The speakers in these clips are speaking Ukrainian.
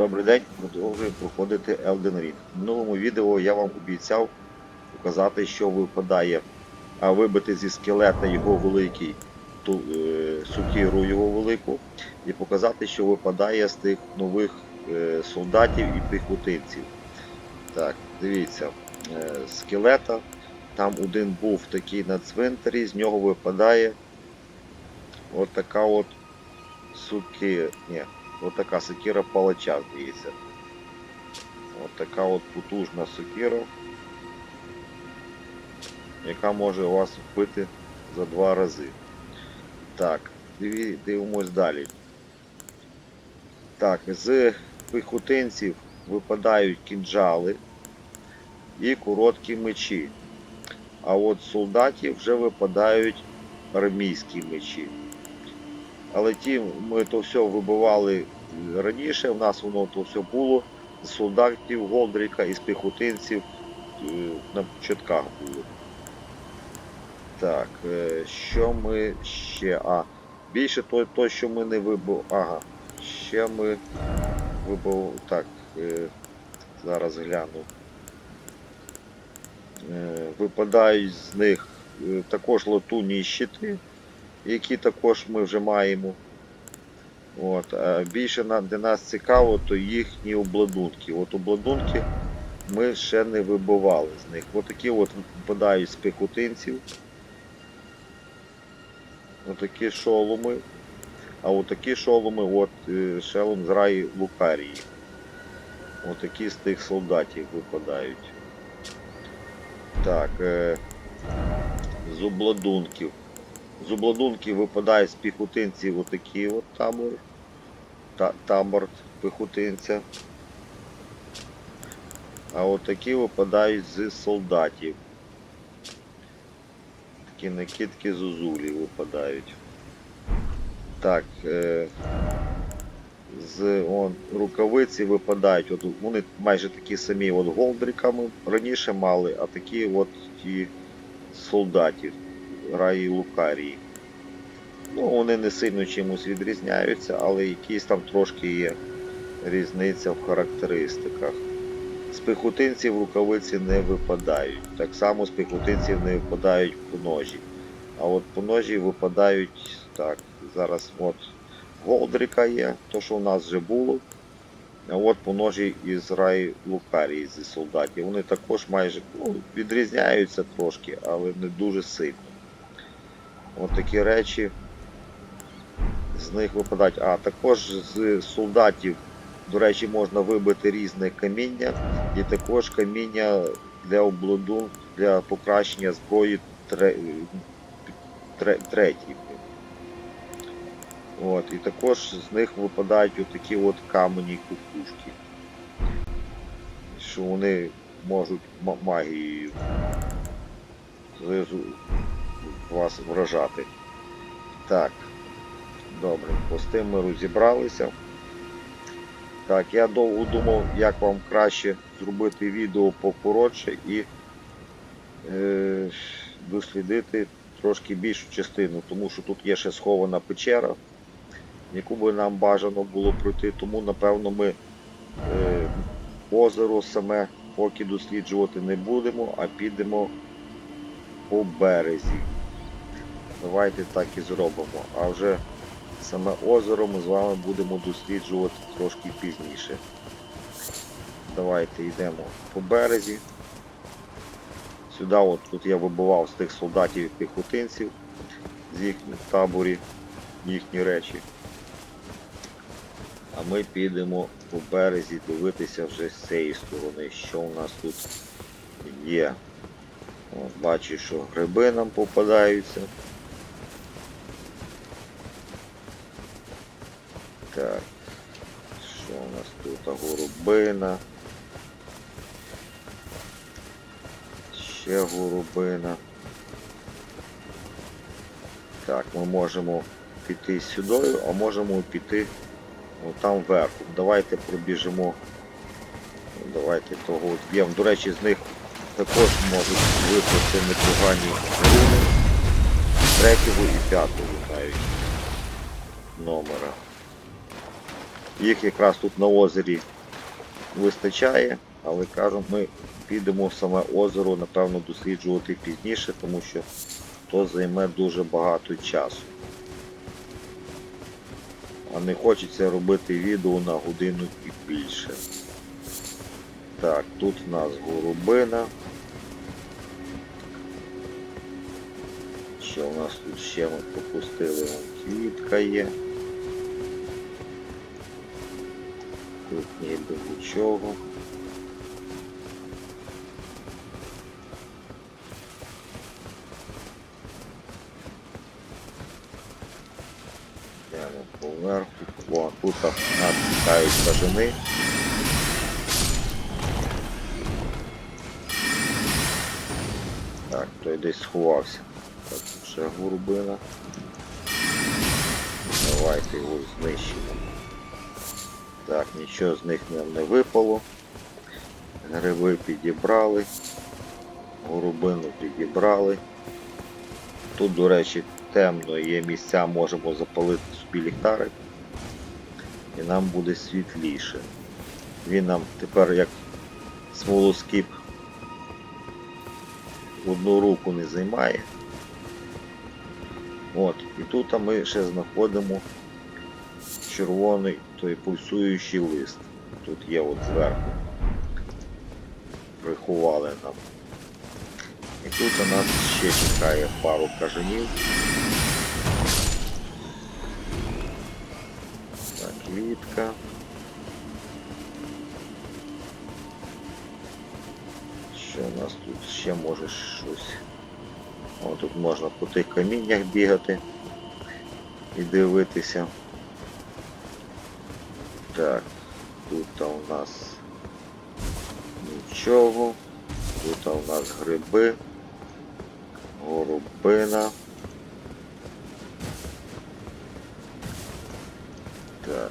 Добрий день, продовжуємо проходити Elden Ring. В минулому відео я вам обіцяв показати, що випадає, а вибити зі скелета його великий ту, е, сукіру його велику, і показати, що випадає з тих нових е, солдатів і піхотинців. Так, дивіться, е, скелета. Там один був такий на цвинтарі, з нього випадає от така от суки. Ні, от така сокира палача, здається. От така от потужна сокира, яка може вас вбити за два рази. Так, дивимось далі. Так, з піхотинців випадають кінжали і короткі мечі. А от солдатів вже випадають армійські мечі. Але ті ми то все вибивали раніше, в нас воно то все було з солдатів Голдріка і з піхотинців е, на початках було. Так, е, що ми ще. А, більше то, то що ми не вибив. Ага. Ще ми вибив. Так, е, зараз гляну. Випадають з них також латунні щити, які також ми вже маємо. От, більше на, для нас цікаво, то їхні обладунки. От обладунки ми ще не вибивали з них. От такі от випадають з піхотинців. Отакі шоломи. А отакі шоломи, от е, шелом з раї Лукарії. Отакі з тих солдатів випадають. Так, е, з обладунків. З обладунків випадає з піхотинців отакий от табор. Та, табор піхотинця. А отакі випадають з солдатів. Такі накидки зозулі випадають. Так, е, з он, рукавиці випадають. От вони майже такі самі от голдриками раніше мали, а такі от ті солдатів раї Лукарії. Ну, вони не сильно чимось відрізняються, але якісь там трошки є різниця в характеристиках. З піхотинців рукавиці не випадають. Так само з піхотинців не випадають поножі. А от поножі випадають так. Зараз от Голдрика є, то що у нас вже було. А от поножі із рай Лукарії зі солдатів. Вони також майже ну, відрізняються трошки, але не дуже сильно. От такі речі з них випадають. А також з солдатів, до речі, можна вибити різне каміння, і також каміння для обладу, для покращення зброї тре, тре. От, і також з них випадають отакі от камені кукушки. Що вони можуть магією вас вражати. Так, добре, з тим ми розібралися. Так, я довго думав, як вам краще зробити відео покоротше і е, дослідити трошки більшу частину, тому що тут є ще схована печера, яку би нам бажано було пройти, тому напевно ми е, озеро саме поки досліджувати не будемо, а підемо по березі. Давайте так і зробимо. А вже саме озеро ми з вами будемо досліджувати трошки пізніше. Давайте йдемо по березі. Сюди от тут я вибивав з тих солдатів і піхотинців з їхніх таборів, їхні речі. А ми підемо по березі дивитися вже з цієї сторони, що у нас тут є. Бачу, що гриби нам попадаються. Так, що у нас тут? А, Горобина. Ще горобина. Так, ми можемо піти сюди, а можемо піти от там вверху. Давайте пробіжимо. Давайте того от б'ємо. До речі, з них також можуть випасти непогані руни третього і п'ятого навіть номера. Їх якраз тут на озері вистачає, але кажу, ми підемо в саме озеро, напевно, досліджувати пізніше, тому що то займе дуже багато часу. А не хочеться робити відео на годину і більше. Так, тут в нас горобина. Що у нас тут ще ми пропустили? Квітка є. Тут ніби нічого. Йдемо поверху. О, тут нас тікають кажани. Так, той десь сховався. Так, ще гурбина. Давайте його знищимо. Так, нічого з них не випало. Гриби підібрали. Горобину підібрали. Тут, до речі, темно, є місця, можемо запалити собі ліхтарик. І нам буде світліше. Він нам тепер як смолоскип одну руку не займає. От, і тут ми ще знаходимо червоний той пульсуючий лист. Тут є от зверху. Приховали нам. І тут у нас ще чекає пару кажанів. Так, квітка. Що у нас тут ще може щось? О, тут можна по тих каміннях бігати і дивитися. Так, тут у нас нічого. Тут у нас гриби, горобина. Так.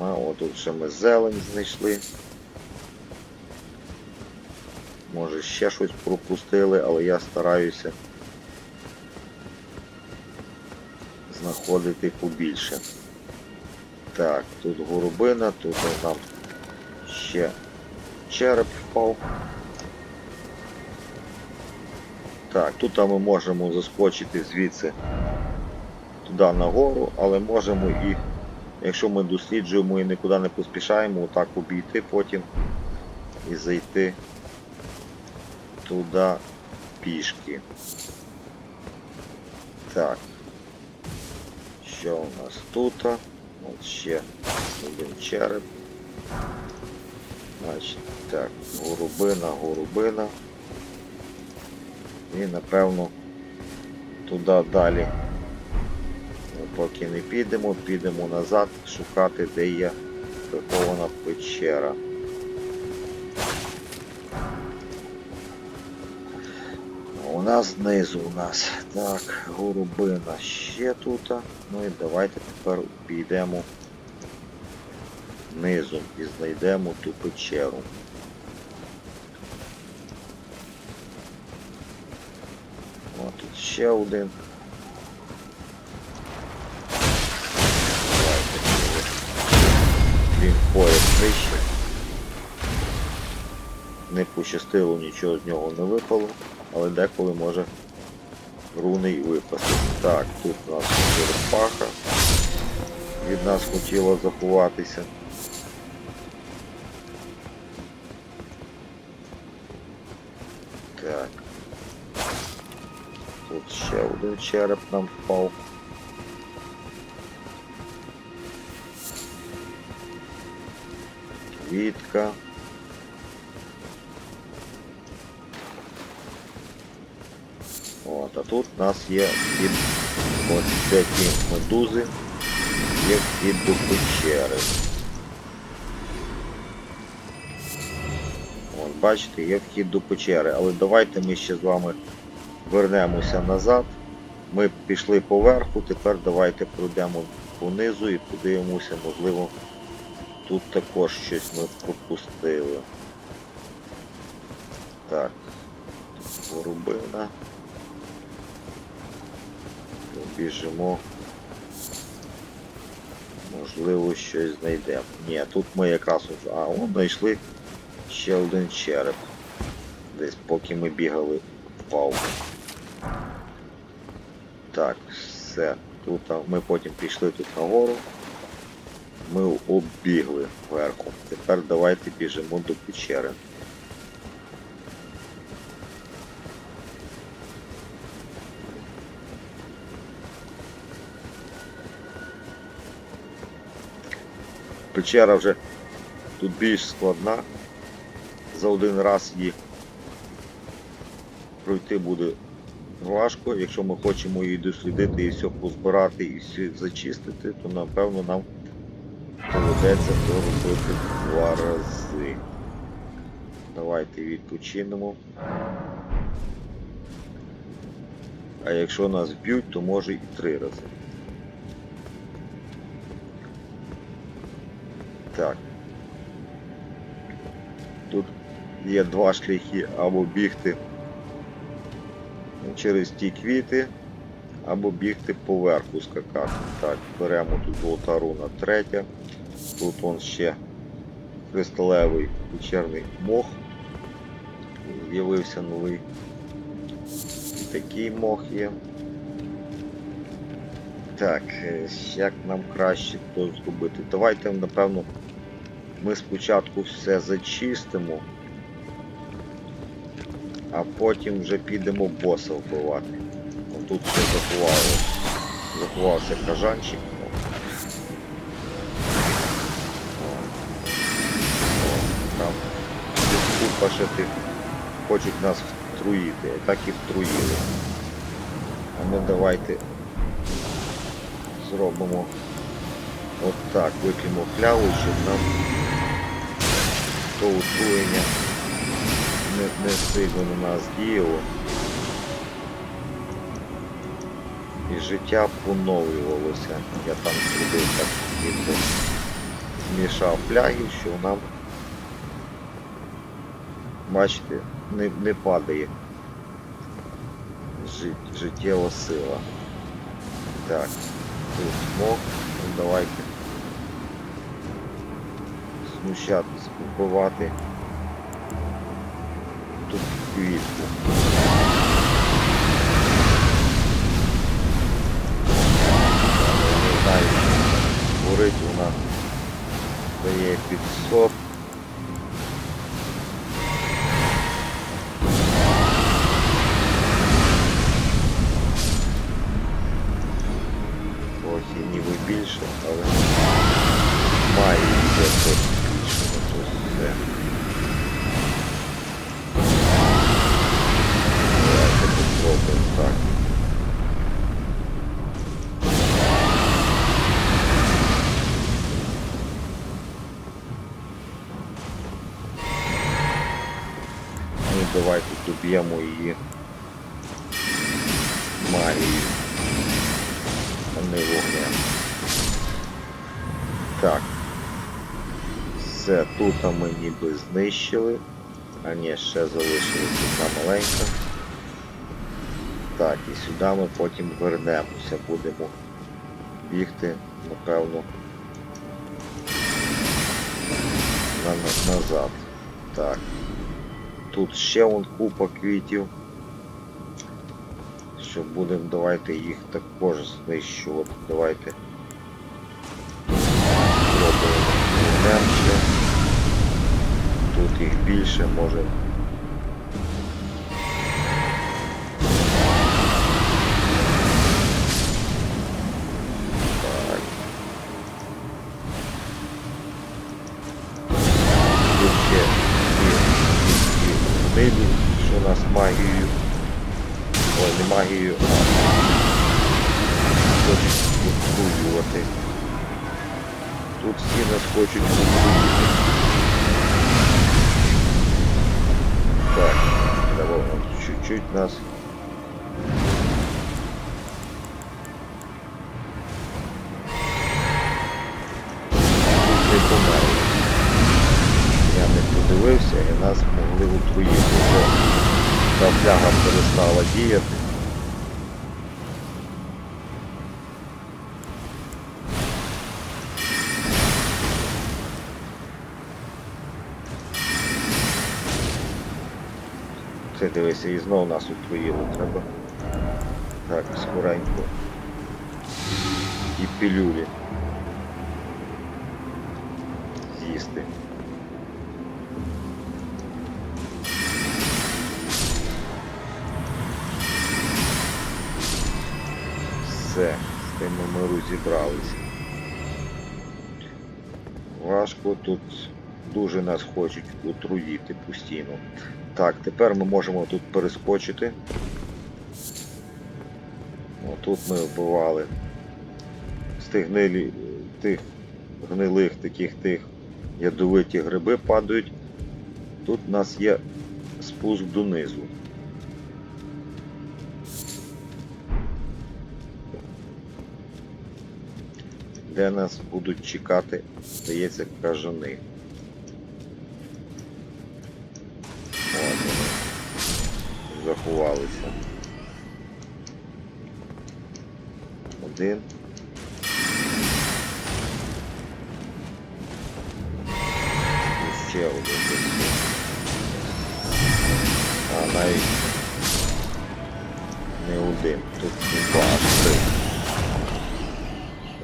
А от тут ще ми зелень знайшли. Може ще щось пропустили, але я стараюся знаходити побільше. Так, тут горобина, тут нам ще череп впав. Так, тут ми можемо заскочити звідси туди нагору, але можемо і, якщо ми досліджуємо і нікуди не поспішаємо, отак обійти потім і зайти туди пішки. Так. Що у нас тут? От ще один череп. Значить, так, горобина, горобина. І напевно туди далі. Поки не підемо, підемо назад шукати, де є прихована печера. Нас знизу у нас так, горобина ще тут. Ну і давайте тепер підемо низом і знайдемо ту печеру. О, тут ще один. Давайте. Він пояс вище. Не пощастило, нічого з нього не випало, але деколи може руни випасти. Так, тут у нас черепаха. Від нас хотіла заховатися. Так. Тут ще один череп нам впав. Квітка. Тут у нас є вхід, от де ті медузи, є до печери. От, бачите, є вхід до печери, але давайте ми ще з вами вернемося назад. Ми пішли поверху, тепер давайте пройдемо понизу і подивимося, можливо, тут також щось ми пропустили. Так, тут горобина. Біжимо. Можливо, щось знайдемо. Ні, тут ми якраз уже. А, от знайшли ще один череп. Десь поки ми бігали впав. Так, все. Тут ми потім пішли тут нагору. Ми оббігли вверху. Тепер давайте біжимо до печери. Печера вже тут більш складна. За один раз її пройти буде важко. Якщо ми хочемо її дослідити і все позбирати і все зачистити, то напевно нам доведеться то робити два рази. Давайте відпочинемо. А якщо нас б'ють, то може і три рази. Тут є два шляхи або бігти через ті квіти, або бігти поверху скакати. Так, беремо тут золота руна третя. Тут он ще кристалевий печерний мох. З'явився новий. Такий мох є. Так, е, як нам краще то зробити? Давайте, напевно, ми спочатку все зачистимо, а потім вже підемо боса вбивати. Тут ще заховало, заховався кажанчик. Там купа ще тих хочуть нас втруїти, так і втруїли. А ми давайте зробимо от так, вип'ємо кляву, щоб нам то отруєння не, не сильно на нас діяло. І життя поновлювалося. Я там зробив так ніби змішав фляги, що нам бачите, не, не падає жит, життєва сила. Так, тут смог, ну, давайте смущатись, вбивати тут квітку. Не знаю, горить вона дає підсоб. Знищили. А ні, ще залишилась одна маленька. Так, і сюди ми потім вернемося, будемо бігти, напевно, на, на, назад. Так. Тут ще вон купа квітів. Що будемо, давайте їх також знищувати. Давайте більше може. Тут нас магією. Ой, не отруювати. Тут всі нас хочуть отруїти. Так, давай он чуть-чуть нас. Я не подивився і нас могли утруїти, бо Та фляга перестала діяти. Дивися, і знов нас отруїли. Треба. Так, скоренько. І пілюлі. З'їсти. Все, з тим ми розібралися. Важко тут дуже нас хочуть отруїти постійно. Так, тепер ми можемо тут перескочити. Отут ми вбивали з тих гнилі, тих гнилих таких тих ядовиті гриби падають. Тут у нас є спуск донизу. Де нас будуть чекати, здається, кажани. Заховалися. Один. І ще один. А навіть не один. Тут два аж три.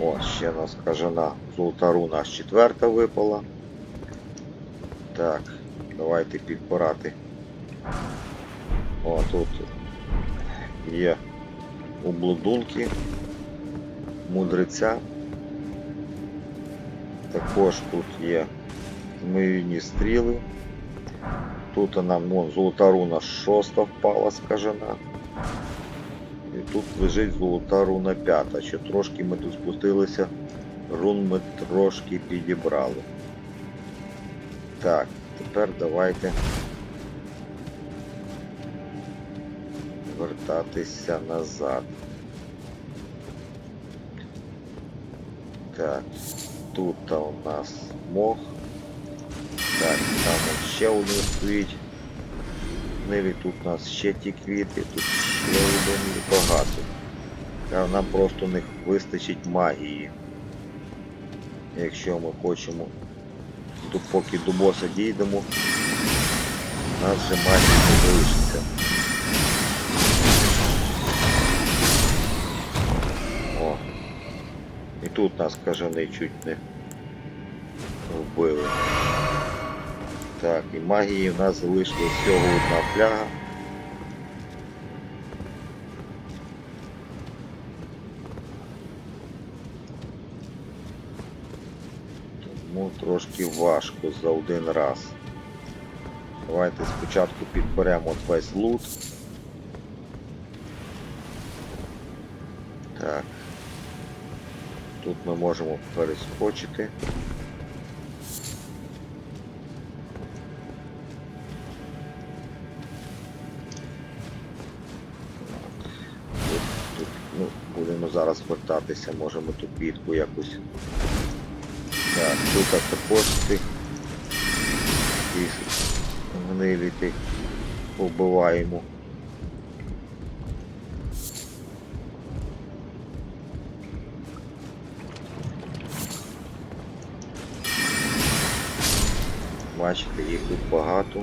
О, ще нас кажана золотару нас четверта випала. Так, давайте підбирати. О, тут є обладунки, мудреця. Також тут є зміїні стріли. Тут нам вон, золота руна шоста впала, скажена. І тут лежить золота руна п'ята. Ще трошки ми тут спустилися, рун ми трошки підібрали. Так, тепер давайте вертатися назад. Так, тут у нас мох. Так, там ще один стоїть. Ниві тут у нас ще ті квіти, тут ще багато. Та Нам просто не вистачить магії. Якщо ми хочемо, то поки до боса дійдемо, у нас вже магії не залишиться. Тут нас кажани чуть не вбили. Так, і магії в нас залишилась всього одна фляга. Тому трошки важко за один раз. Давайте спочатку підберемо весь лут. Так. Тут ми можемо перескочити. Тут, тут, ну, будемо зараз вертатися, можемо ту квітку якось. Так, тут також тих гнилі тих побиваємо. Бачите, їх тут багато.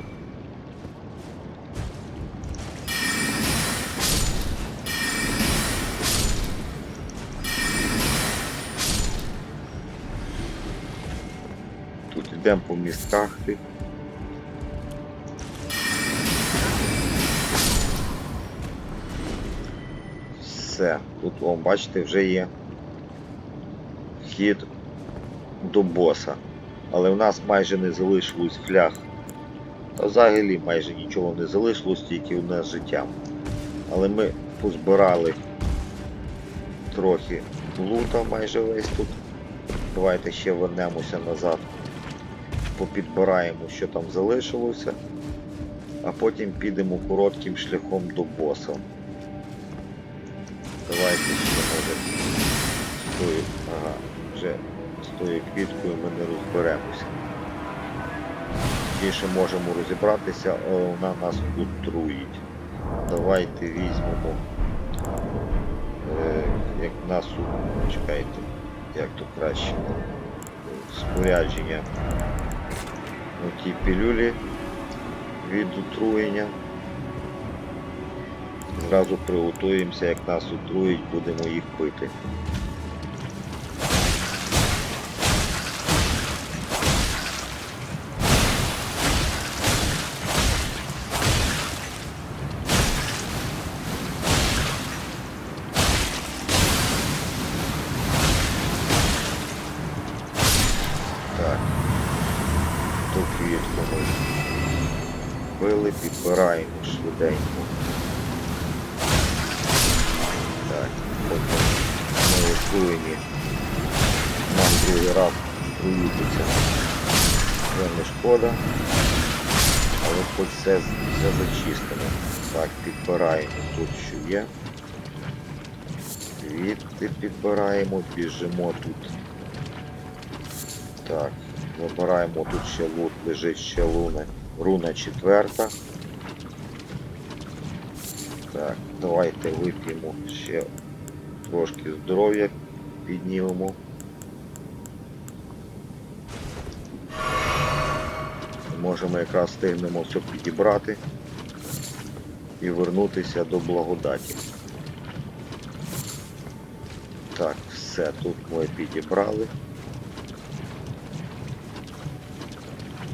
Тут йдемо по містках. Все, тут, о, бачите, вже є хід до боса. Але в нас майже не залишилось фляг. Взагалі майже нічого не залишилось, тільки одне життя. Але ми позбирали трохи лута майже весь тут. Давайте ще вернемося назад, попідбираємо, що там залишилося, а потім підемо коротким шляхом до боса. Давайте ще може ага, вже з тою квіткою ми не розберемося. Більше можемо розібратися, але вона нас отруїть. Давайте візьмемо, е, як нас, чекайте, як то краще, спорядження. Ну, ті пілюлі від отруєння. Зразу приготуємося, як нас отрують, будемо їх пити. Ми пили, підбираємо швиденько. Так, потім ми отруєні. Нам другий раз труїтися. Це не шкода. Але хоч все, все зачистимо. Так, підбираємо тут, що є. Звідти підбираємо, біжимо тут. Так, забираємо тут ще лут, лежить ще луна. Руна четверта. Так, давайте вип'ємо ще трошки здоров'я піднімемо. Можемо якраз встигнемо все підібрати і вернутися до благодаті. Так, все, тут ми підібрали.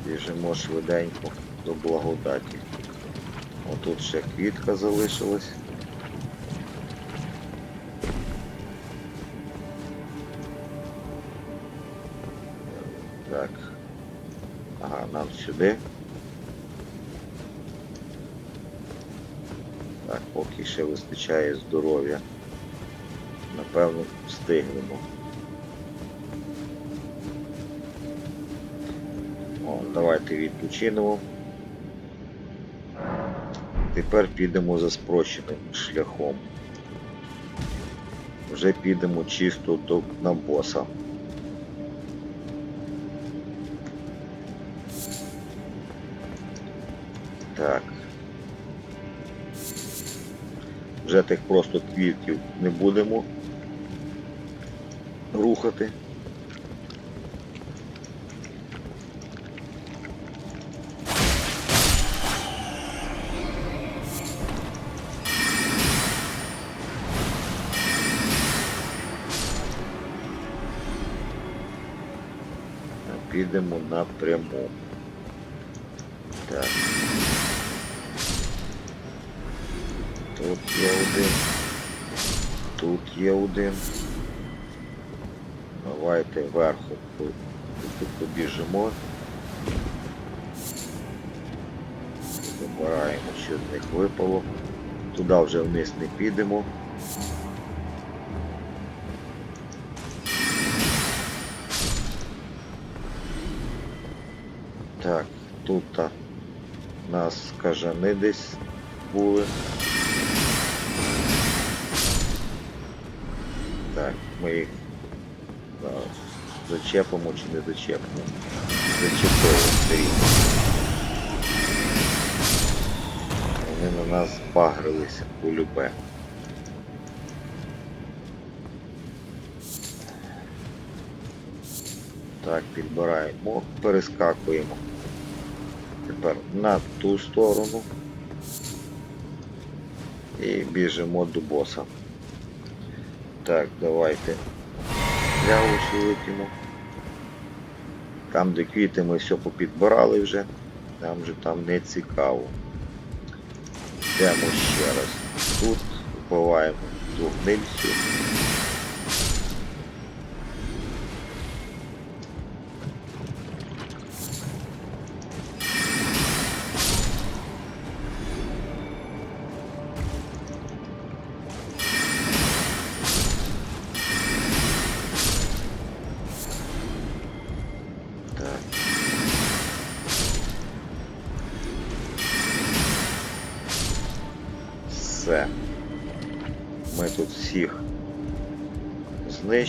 Біжимо швиденько до благодаті. Отут ще квітка залишилась. Так. Ага, нам сюди. Так, поки ще вистачає здоров'я. Напевно, встигнемо. Відпочинемо. Тепер підемо за спрощеним шляхом. Вже підемо чисто до на боса. Так. Вже тих просто квітків не будемо рухати. А Підемо напряму. Так. Тут є один. Тут є один. Давайте вверху по- по- побіжимо. Забираємо, що з них випало. Туди вже вниз не підемо. Тут а, нас кажани десь були. Так, ми їх а, зачепимо чи не зачепимо. Стрій. Вони на нас багрилися полюбе. Так, підбираємо, перескакуємо. Тепер на ту сторону. І біжимо до боса. Так, давайте лявуші вип'ємо. Там, де квіти ми все попідбирали вже, нам вже там не цікаво. Йдемо ще раз. Тут вбиваємо ту гнильцю.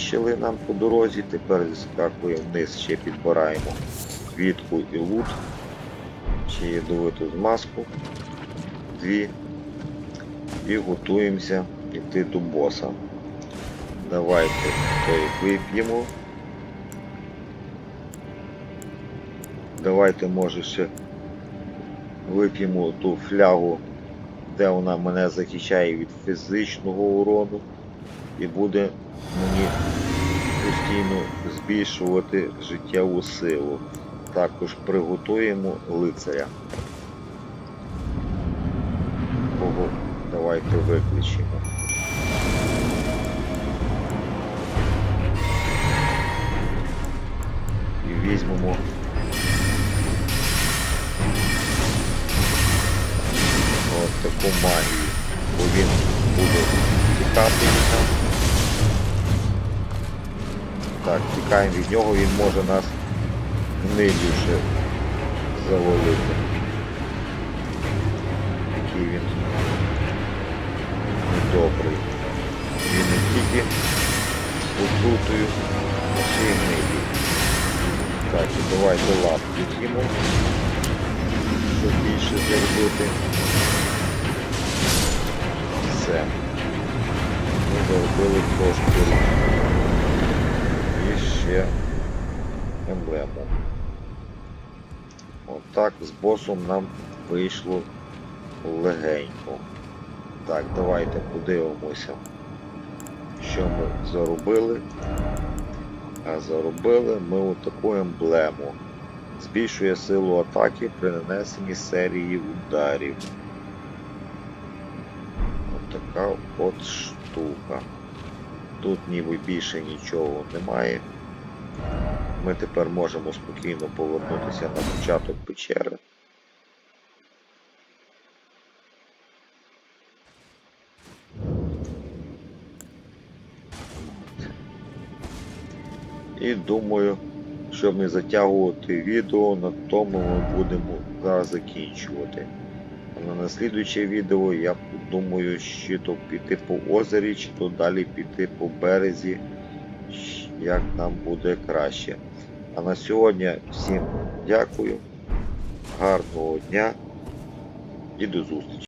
Знищили нам по дорозі, тепер зіскакуємо вниз, ще підбираємо квітку і лут, чи ядовиту змазку, дві, і готуємося йти до боса. Давайте той вип'ємо. Давайте, може, ще вип'ємо ту флягу де вона мене захищає від фізичного урону і буде мені постійно збільшувати життєву силу. Також приготуємо лицаря. Кого давайте виключимо. І візьмемо от таку магію, бо він буде тікати. Так, тікаємо від нього, він може нас гнилюше завалити. Який він недобрий. Він не тільки отрутою, ще й гнилі. Так, і давайте лапки йому, щоб більше зробити. Все. Ми заробили трошки і ще емблему. Отак з босом нам вийшло легенько. Так, давайте подивимося, що ми заробили. А заробили ми отаку емблему. Збільшує силу атаки при нанесенні серії ударів. Отака от штука. Тут ніби більше нічого немає. Ми тепер можемо спокійно повернутися на початок печери. І думаю, щоб не затягувати відео, на тому ми будемо зараз закінчувати. А на наслідуюче відео я думаю, чи то піти по озері, чи то далі піти по березі, як нам буде краще. А на сьогодні всім дякую, гарного дня і до зустрічі.